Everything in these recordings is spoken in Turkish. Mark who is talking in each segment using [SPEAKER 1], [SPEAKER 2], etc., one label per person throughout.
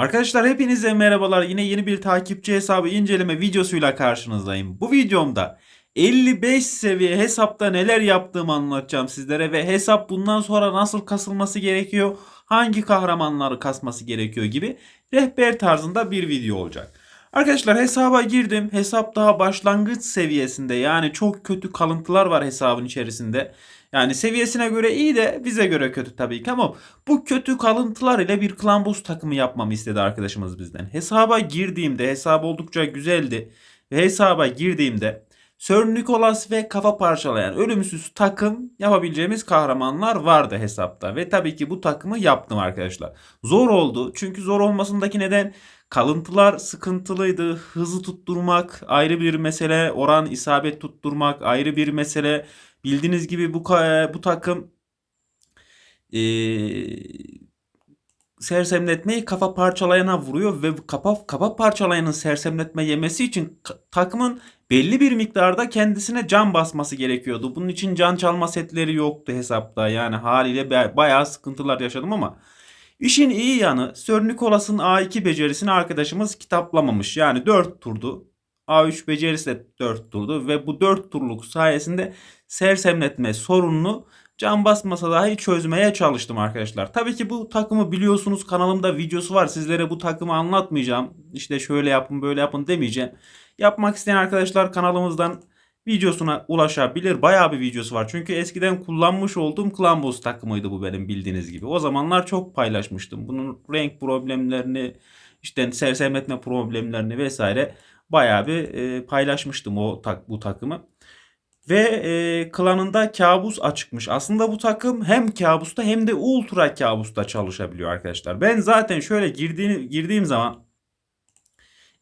[SPEAKER 1] Arkadaşlar hepinize merhabalar. Yine yeni bir takipçi hesabı inceleme videosuyla karşınızdayım. Bu videomda 55 seviye hesapta neler yaptığımı anlatacağım sizlere ve hesap bundan sonra nasıl kasılması gerekiyor, hangi kahramanları kasması gerekiyor gibi rehber tarzında bir video olacak. Arkadaşlar hesaba girdim. Hesap daha başlangıç seviyesinde. Yani çok kötü kalıntılar var hesabın içerisinde. Yani seviyesine göre iyi de bize göre kötü tabii ki ama bu kötü kalıntılar ile bir klan boss takımı yapmamı istedi arkadaşımız bizden. Hesaba girdiğimde hesap oldukça güzeldi. Ve hesaba girdiğimde Sir Nicholas ve kafa parçalayan ölümsüz takım yapabileceğimiz kahramanlar vardı hesapta. Ve tabii ki bu takımı yaptım arkadaşlar. Zor oldu. Çünkü zor olmasındaki neden kalıntılar sıkıntılıydı. Hızı tutturmak ayrı bir mesele. Oran isabet tutturmak ayrı bir mesele. Bildiğiniz gibi bu bu takım eee sersemletmeyi kafa parçalayana vuruyor ve kafa kafa parçalayanın sersemletme yemesi için takımın belli bir miktarda kendisine can basması gerekiyordu. Bunun için can çalma setleri yoktu hesapta. Yani haliyle ba- bayağı sıkıntılar yaşadım ama işin iyi yanı Sir Nicholas'ın A2 becerisini arkadaşımız kitaplamamış. Yani 4 turdu. A3 becerisi de 4 turdu ve bu 4 turluk sayesinde sersemletme sorununu can basmasa dahi çözmeye çalıştım arkadaşlar. Tabii ki bu takımı biliyorsunuz kanalımda videosu var. Sizlere bu takımı anlatmayacağım. İşte şöyle yapın böyle yapın demeyeceğim. Yapmak isteyen arkadaşlar kanalımızdan videosuna ulaşabilir. Bayağı bir videosu var. Çünkü eskiden kullanmış olduğum Clan Boss takımıydı bu benim bildiğiniz gibi. O zamanlar çok paylaşmıştım. Bunun renk problemlerini, işte sersemletme problemlerini vesaire bayağı bir e, paylaşmıştım o tak, bu takımı. Ve e, klanında kabus açıkmış. Aslında bu takım hem kabusta hem de ultra kabusta çalışabiliyor arkadaşlar. Ben zaten şöyle girdiğini, girdiğim zaman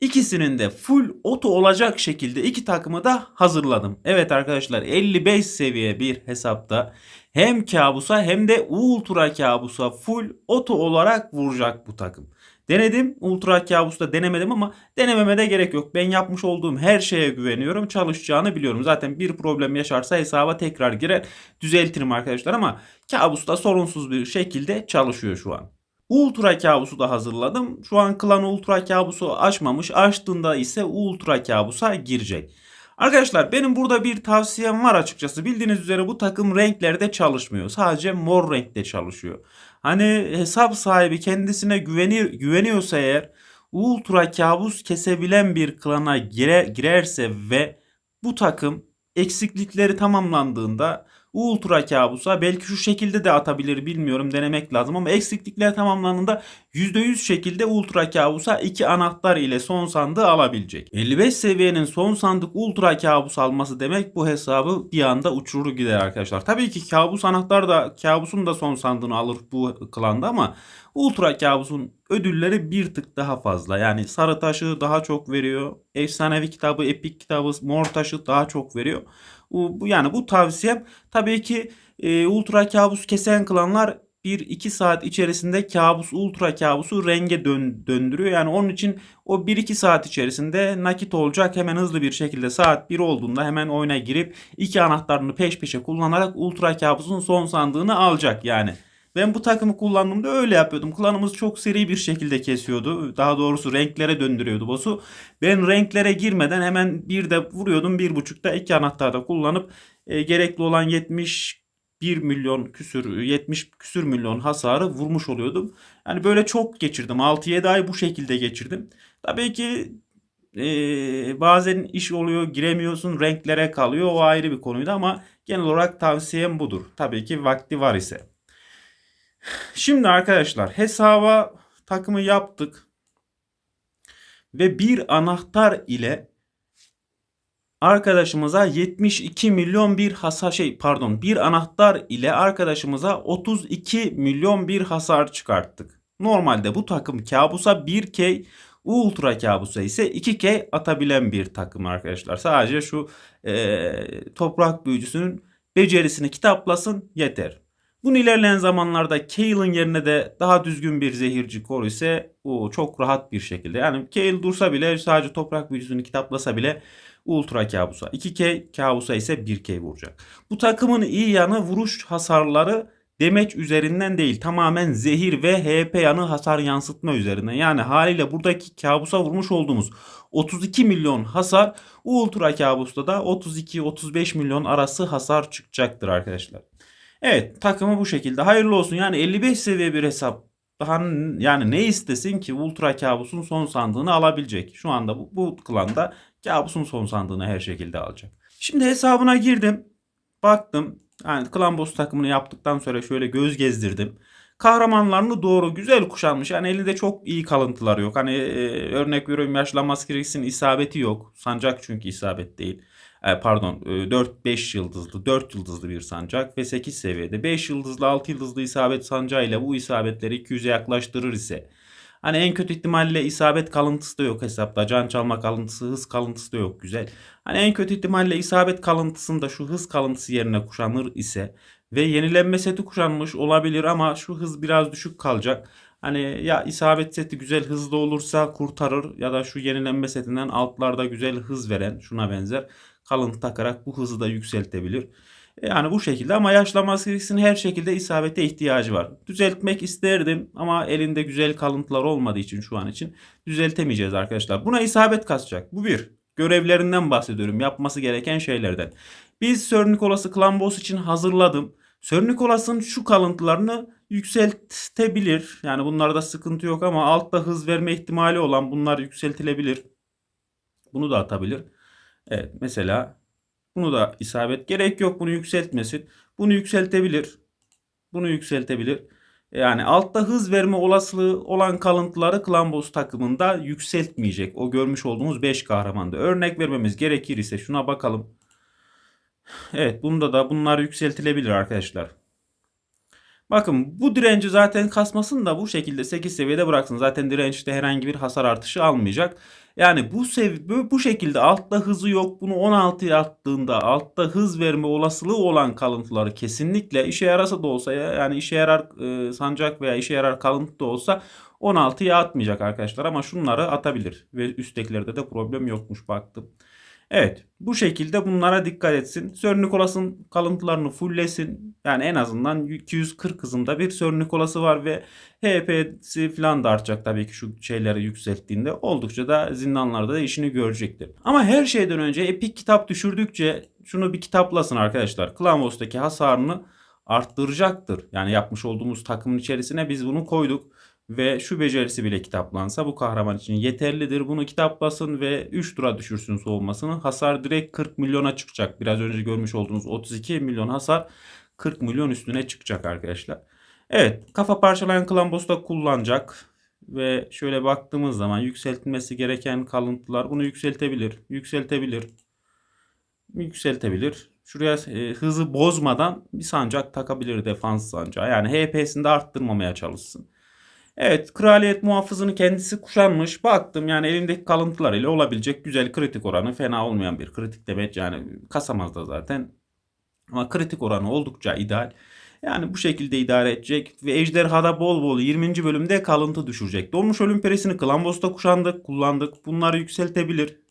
[SPEAKER 1] ikisinin de full oto olacak şekilde iki takımı da hazırladım. Evet arkadaşlar 55 seviye bir hesapta hem kabusa hem de ultra kabusa full oto olarak vuracak bu takım. Denedim. Ultra kabusta denemedim ama denememe de gerek yok. Ben yapmış olduğum her şeye güveniyorum. Çalışacağını biliyorum. Zaten bir problem yaşarsa hesaba tekrar girer. Düzeltirim arkadaşlar ama kabusta sorunsuz bir şekilde çalışıyor şu an. Ultra kabusu da hazırladım. Şu an klan ultra kabusu açmamış. Açtığında ise ultra kabusa girecek. Arkadaşlar benim burada bir tavsiyem var açıkçası. Bildiğiniz üzere bu takım renklerde çalışmıyor. Sadece mor renkte çalışıyor. Hani hesap sahibi kendisine güvenir, güveniyorsa eğer ultra kabus kesebilen bir klana gire, girerse ve bu takım eksiklikleri tamamlandığında ultra kabusa belki şu şekilde de atabilir bilmiyorum denemek lazım ama eksiklikler tamamlandığında %100 şekilde ultra kabusa iki anahtar ile son sandığı alabilecek. 55 seviyenin son sandık ultra kabus alması demek bu hesabı bir anda uçurur gider arkadaşlar. Tabii ki kabus anahtar da kabusun da son sandığını alır bu klanda ama ultra kabusun ödülleri bir tık daha fazla. Yani sarı taşı daha çok veriyor. Efsanevi kitabı, epik kitabı, mor taşı daha çok veriyor. Bu, yani bu tavsiyem tabii ki e, ultra kabus kesen klanlar 1-2 saat içerisinde kabus ultra kabusu renge dön, döndürüyor. Yani onun için o 1-2 saat içerisinde nakit olacak. Hemen hızlı bir şekilde saat 1 olduğunda hemen oyuna girip iki anahtarını peş peşe kullanarak ultra kabusun son sandığını alacak yani. Ben bu takımı kullandığımda öyle yapıyordum. Klanımız çok seri bir şekilde kesiyordu. Daha doğrusu renklere döndürüyordu boss'u. Ben renklere girmeden hemen bir de vuruyordum. Bir buçukta iki anahtarda kullanıp e, gerekli olan 71 milyon küsür 70 küsür milyon hasarı vurmuş oluyordum. Yani böyle çok geçirdim. 6-7 ay bu şekilde geçirdim. Tabii ki e, bazen iş oluyor giremiyorsun renklere kalıyor o ayrı bir konuydu ama genel olarak tavsiyem budur. Tabii ki vakti var ise. Şimdi arkadaşlar hesaba takımı yaptık. Ve bir anahtar ile arkadaşımıza 72 milyon bir hasar şey pardon bir anahtar ile arkadaşımıza 32 milyon bir hasar çıkarttık. Normalde bu takım kabusa 1K Ultra kabusa ise 2K atabilen bir takım arkadaşlar. Sadece şu eee, toprak büyücüsünün becerisini kitaplasın yeter. Bunun ilerleyen zamanlarda Kale'ın yerine de daha düzgün bir zehirci koru ise o çok rahat bir şekilde. Yani Kale dursa bile sadece toprak büyücüsünü kitaplasa bile Ultra kabusa 2K kabusa ise 1K vuracak. Bu takımın iyi yanı vuruş hasarları demeç üzerinden değil tamamen zehir ve HP yanı hasar yansıtma üzerinden. Yani haliyle buradaki kabusa vurmuş olduğumuz 32 milyon hasar ultra kabusta da 32-35 milyon arası hasar çıkacaktır arkadaşlar. Evet takımı bu şekilde hayırlı olsun yani 55 seviye bir hesap daha yani ne istesin ki ultra kabusun son sandığını alabilecek. Şu anda bu, bu klanda kabusun son sandığını her şekilde alacak. Şimdi hesabına girdim. Baktım. Yani klan boss takımını yaptıktan sonra şöyle göz gezdirdim. Kahramanlarını doğru güzel kuşanmış. Yani elinde çok iyi kalıntılar yok. Hani e, örnek veriyorum yaşlanma maskerisin isabeti yok. Sancak çünkü isabet değil. E, pardon e, 4-5 yıldızlı 4 yıldızlı bir sancak ve 8 seviyede 5 yıldızlı 6 yıldızlı isabet sancağıyla bu isabetleri 200'e yaklaştırır ise Hani en kötü ihtimalle isabet kalıntısı da yok hesapta. Can çalma kalıntısı, hız kalıntısı da yok güzel. Hani en kötü ihtimalle isabet kalıntısında şu hız kalıntısı yerine kuşanır ise ve yenilenme seti kuşanmış olabilir ama şu hız biraz düşük kalacak. Hani ya isabet seti güzel hızlı olursa kurtarır ya da şu yenilenme setinden altlarda güzel hız veren şuna benzer kalıntı takarak bu hızı da yükseltebilir. Yani bu şekilde ama yaşlanma maskesinin her şekilde isabete ihtiyacı var. Düzeltmek isterdim ama elinde güzel kalıntılar olmadığı için şu an için düzeltemeyeceğiz arkadaşlar. Buna isabet kasacak. Bu bir. Görevlerinden bahsediyorum. Yapması gereken şeylerden. Biz Sir Nicholas'ı Clan Boss için hazırladım. Sir Nicholas'ın şu kalıntılarını yükseltebilir. Yani bunlarda sıkıntı yok ama altta hız verme ihtimali olan bunlar yükseltilebilir. Bunu da atabilir. Evet mesela bunu da isabet. Gerek yok bunu yükseltmesin. Bunu yükseltebilir. Bunu yükseltebilir. Yani altta hız verme olasılığı olan kalıntıları Klambos takımında yükseltmeyecek. O görmüş olduğumuz 5 kahramanda. Örnek vermemiz gerekir ise şuna bakalım. Evet bunda da bunlar yükseltilebilir arkadaşlar. Bakın bu direnci zaten kasmasın da bu şekilde 8 seviyede bıraksın. Zaten dirençte herhangi bir hasar artışı almayacak. Yani bu sev bu, şekilde altta hızı yok. Bunu 16'ya attığında altta hız verme olasılığı olan kalıntıları kesinlikle işe yarasa da olsa ya yani işe yarar e, sancak veya işe yarar kalıntı da olsa 16'ya atmayacak arkadaşlar ama şunları atabilir ve üsttekilerde de problem yokmuş baktım. Evet bu şekilde bunlara dikkat etsin. Sir Nicholas'ın kalıntılarını fulllesin. Yani en azından 240 hızında bir Sir Nicholas'ı var ve HP'si falan da artacak tabii ki şu şeyleri yükselttiğinde. Oldukça da zindanlarda da işini görecektir. Ama her şeyden önce Epic kitap düşürdükçe şunu bir kitaplasın arkadaşlar. Clamos'taki hasarını arttıracaktır. Yani yapmış olduğumuz takımın içerisine biz bunu koyduk ve şu becerisi bile kitaplansa bu kahraman için yeterlidir. Bunu kitaplasın ve 3 tura düşürsün soğumasını. Hasar direkt 40 milyona çıkacak. Biraz önce görmüş olduğunuz 32 milyon hasar 40 milyon üstüne çıkacak arkadaşlar. Evet kafa parçalayan Klambos da kullanacak. Ve şöyle baktığımız zaman yükseltilmesi gereken kalıntılar bunu yükseltebilir. Yükseltebilir. Yükseltebilir. Şuraya e, hızı bozmadan bir sancak takabilir defans sancağı. Yani HP'sini de arttırmamaya çalışsın. Evet kraliyet muhafızını kendisi kuşanmış. Baktım yani elindeki kalıntılar ile olabilecek güzel kritik oranı fena olmayan bir kritik demek. Yani kasamaz da zaten. Ama kritik oranı oldukça ideal. Yani bu şekilde idare edecek. Ve Ejderhada bol bol 20. bölümde kalıntı düşürecek. Dolmuş ölüm perisini Klambos'ta kuşandık, kullandık. Bunları yükseltebilir.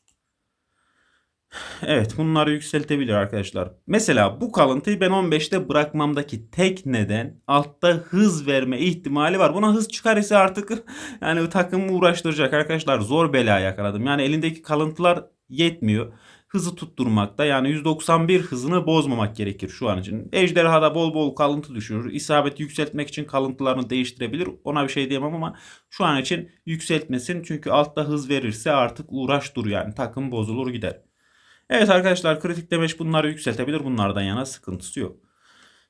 [SPEAKER 1] Evet bunları yükseltebilir arkadaşlar. Mesela bu kalıntıyı ben 15'te bırakmamdaki tek neden altta hız verme ihtimali var. Buna hız çıkar ise artık yani takımı uğraştıracak arkadaşlar. Zor bela yakaladım. Yani elindeki kalıntılar yetmiyor. Hızı tutturmakta yani 191 hızını bozmamak gerekir şu an için. Ejderhada bol bol kalıntı düşürür. İsabeti yükseltmek için kalıntılarını değiştirebilir. Ona bir şey diyemem ama şu an için yükseltmesin. Çünkü altta hız verirse artık uğraş dur yani takım bozulur gider. Evet arkadaşlar kritik demeç bunları yükseltebilir. Bunlardan yana sıkıntısı yok.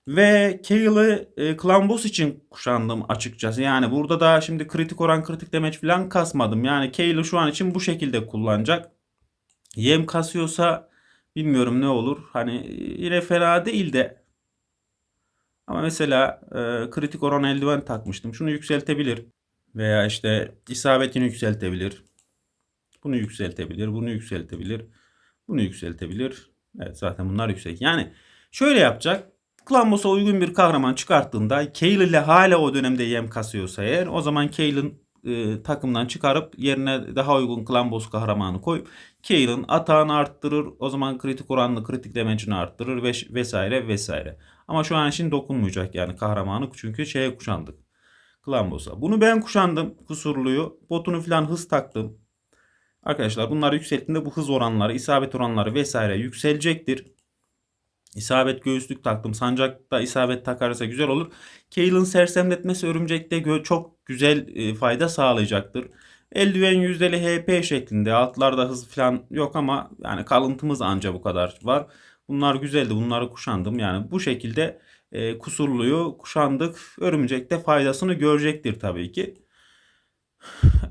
[SPEAKER 1] Ve Kale'ı e, Clan Boss için kuşandım açıkçası. Yani burada da şimdi kritik oran kritik demeç falan kasmadım. Yani Kale'ı şu an için bu şekilde kullanacak. Yem kasıyorsa bilmiyorum ne olur. Hani yine fena değil de. Ama mesela e, kritik oran eldiven takmıştım. Şunu yükseltebilir. Veya işte isabetini yükseltebilir. Bunu yükseltebilir. Bunu yükseltebilir. Bunu yükseltebilir. Evet zaten bunlar yüksek. Yani şöyle yapacak. Klambos'a uygun bir kahraman çıkarttığında Kale ile hala o dönemde yem kasıyorsa eğer o zaman Kale'ın e, takımdan çıkarıp yerine daha uygun Klambos kahramanı koyup Kale'ın atağını arttırır. O zaman kritik oranlı kritik damage'ini arttırır ve vesaire vesaire. Ama şu an için dokunmayacak yani kahramanı çünkü şeye kuşandık. Klambos'a. Bunu ben kuşandım kusurluyu. Botunu falan hız taktım. Arkadaşlar bunları yükselttiğinde bu hız oranları, isabet oranları vesaire yükselecektir. İsabet göğüslük taktım. Sancakta isabet takarsa güzel olur. Kaylin sersemletmesi örümcekte çok güzel e, fayda sağlayacaktır. Eldiven yüzdeli HP şeklinde. Altlarda hız falan yok ama yani kalıntımız anca bu kadar var. Bunlar güzeldi. Bunları kuşandım. Yani bu şekilde e, kusurluyu kuşandık. Örümcekte faydasını görecektir tabii ki.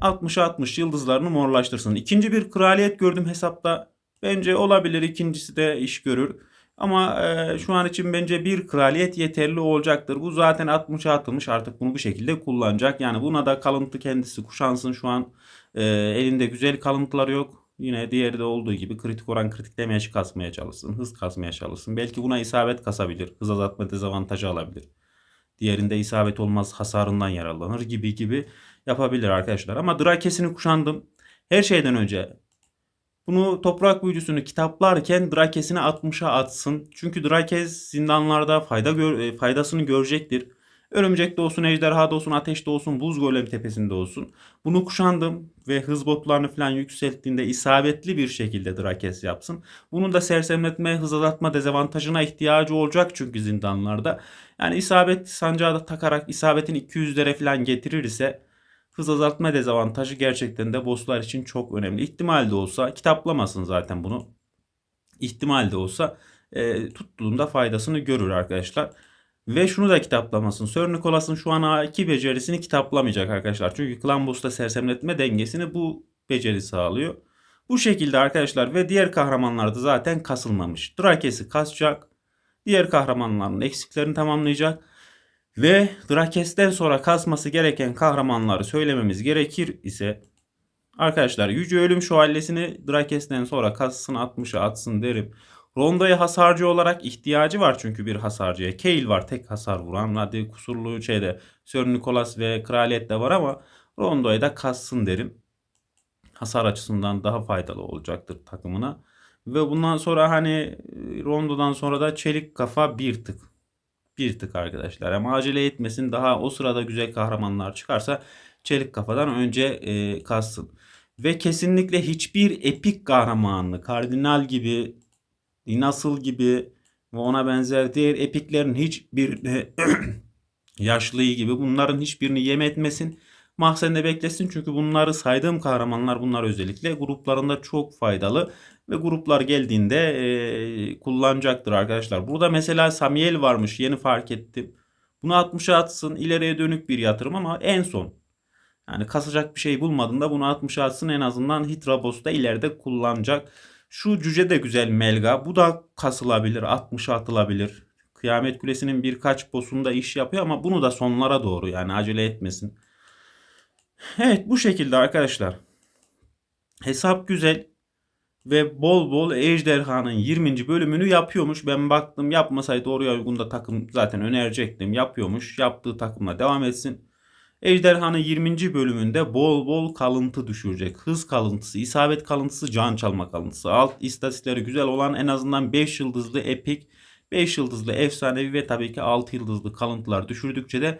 [SPEAKER 1] 60'a 60 yıldızlarını morlaştırsın. İkinci bir kraliyet gördüm hesapta. Bence olabilir. İkincisi de iş görür. Ama e, şu an için bence bir kraliyet yeterli olacaktır. Bu zaten 60'a atılmış artık bunu bu şekilde kullanacak. Yani buna da kalıntı kendisi kuşansın şu an. E, elinde güzel kalıntılar yok. Yine diğeri de olduğu gibi kritik oran kritiklemeye kasmaya çalışsın. Hız kasmaya çalışsın. Belki buna isabet kasabilir. Hız azaltma dezavantajı alabilir. Diğerinde isabet olmaz hasarından yararlanır gibi gibi yapabilir arkadaşlar. Ama Drakes'ini kuşandım. Her şeyden önce bunu toprak büyücüsünü kitaplarken Drakes'ini 60'a atsın. Çünkü Drakes zindanlarda fayda gör, e, faydasını görecektir. Örümcekte olsun, ejderhada olsun, ateşte olsun, buz golem tepesinde olsun. Bunu kuşandım ve hız botlarını falan yükselttiğinde isabetli bir şekilde Drakes yapsın. Bunun da sersemletme, hız azaltma dezavantajına ihtiyacı olacak çünkü zindanlarda. Yani isabet sancağı da takarak isabetin 200'lere falan getirirse hız azaltma dezavantajı gerçekten de bosslar için çok önemli. İhtimal de olsa kitaplamasın zaten bunu. İhtimal de olsa e, tuttuğunda faydasını görür arkadaşlar. Ve şunu da kitaplamasın. Sir Nicholas'ın şu an A2 becerisini kitaplamayacak arkadaşlar. Çünkü Clan Boss'ta sersemletme dengesini bu beceri sağlıyor. Bu şekilde arkadaşlar ve diğer kahramanlar da zaten kasılmamış. Drakes'i kasacak. Diğer kahramanların eksiklerini tamamlayacak. Ve Drakes'ten sonra kasması gereken kahramanları söylememiz gerekir ise arkadaşlar Yüce Ölüm Şövalyesini Drakes'ten sonra kassın 60'a atsın derim. Rondo'ya hasarcı olarak ihtiyacı var çünkü bir hasarcıya. Kayle var tek hasar vuran. Hadi kusurlu şeyde Sir Nicholas ve Kraliyet de var ama Rondo'ya da kassın derim. Hasar açısından daha faydalı olacaktır takımına. Ve bundan sonra hani Rondo'dan sonra da çelik kafa bir tık. Bir tık arkadaşlar. Ama acele etmesin. Daha o sırada güzel kahramanlar çıkarsa çelik kafadan önce e, kassın. Ve kesinlikle hiçbir epik kahramanlı, kardinal gibi, Dinasıl gibi ve ona benzer diğer epiklerin hiçbirini yaşlıyı gibi bunların hiçbirini yem etmesin. Mahzende beklesin çünkü bunları saydığım kahramanlar bunlar özellikle gruplarında çok faydalı ve gruplar geldiğinde e, kullanacaktır arkadaşlar. Burada mesela Samuel varmış yeni fark ettim. Bunu 60'a atsın ileriye dönük bir yatırım ama en son. Yani kasacak bir şey bulmadığında bunu 60'a atsın en azından Hitrabos'ta ileride kullanacak. Şu cüce de güzel Melga. Bu da kasılabilir 60'a atılabilir. Kıyamet Kulesi'nin birkaç boss'unda iş yapıyor ama bunu da sonlara doğru yani acele etmesin. Evet bu şekilde arkadaşlar. Hesap güzel ve bol bol Ejderhanın 20. bölümünü yapıyormuş. Ben baktım yapmasaydı oraya uygun da takım zaten önerecektim. Yapıyormuş. Yaptığı takımla devam etsin. Ejderhanın 20. bölümünde bol bol kalıntı düşürecek. Hız kalıntısı, isabet kalıntısı, can çalma kalıntısı. Alt istatistikleri güzel olan en azından 5 yıldızlı epik, 5 yıldızlı efsanevi ve tabii ki 6 yıldızlı kalıntılar düşürdükçe de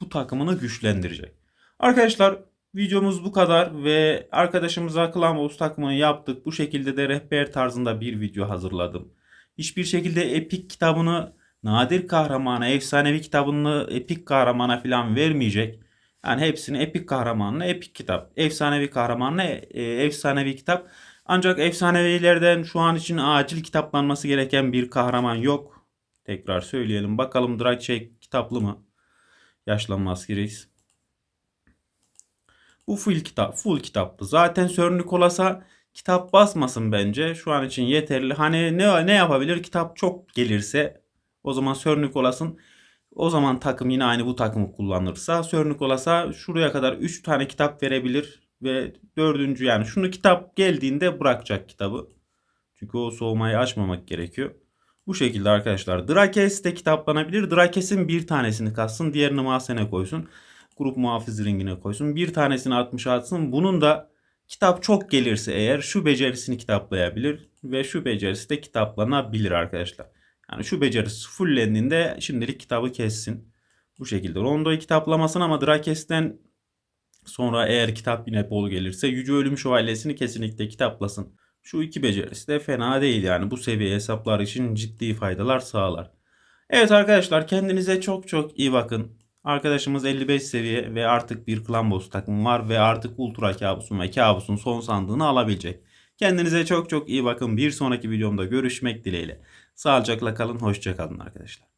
[SPEAKER 1] bu takımını güçlendirecek. Arkadaşlar videomuz bu kadar ve arkadaşımıza Clamos takımını yaptık. Bu şekilde de rehber tarzında bir video hazırladım. Hiçbir şekilde epik kitabını nadir kahramana, efsanevi kitabını epik kahramana falan vermeyecek. Yani hepsini epik kahramanla epik kitap. Efsanevi kahramanla e, efsanevi kitap. Ancak efsanevilerden şu an için acil kitaplanması gereken bir kahraman yok. Tekrar söyleyelim. Bakalım Drake kitaplı mı? Yaşlanmaz Reis. Bu full kitap, full kitaptı. Zaten Sir Nicholas'a kitap basmasın bence. Şu an için yeterli. Hani ne ne yapabilir? Kitap çok gelirse o zaman Sir Nicholas'ın o zaman takım yine aynı bu takımı kullanırsa Sir Nicholas'a şuraya kadar 3 tane kitap verebilir ve dördüncü yani şunu kitap geldiğinde bırakacak kitabı. Çünkü o soğumayı açmamak gerekiyor. Bu şekilde arkadaşlar. Drakes de kitaplanabilir. Drakes'in bir tanesini katsın. Diğerini mahzene koysun. Grup muhafız ringine koysun. Bir tanesini 60 atsın. Bunun da kitap çok gelirse eğer şu becerisini kitaplayabilir. Ve şu becerisi de kitaplanabilir arkadaşlar. Yani şu becerisi fullendiğinde şimdilik kitabı kessin. Bu şekilde. Rondo'yu kitaplamasın ama Drakes'ten sonra eğer kitap yine bol gelirse Yüce Ölüm Şövalyesini kesinlikle kitaplasın. Şu iki becerisi de fena değil yani bu seviye hesaplar için ciddi faydalar sağlar. Evet arkadaşlar kendinize çok çok iyi bakın. Arkadaşımız 55 seviye ve artık bir klan boss takımı var ve artık ultra kabusun ve kabusun son sandığını alabilecek. Kendinize çok çok iyi bakın. Bir sonraki videomda görüşmek dileğiyle. Sağlıcakla kalın, hoşça kalın arkadaşlar.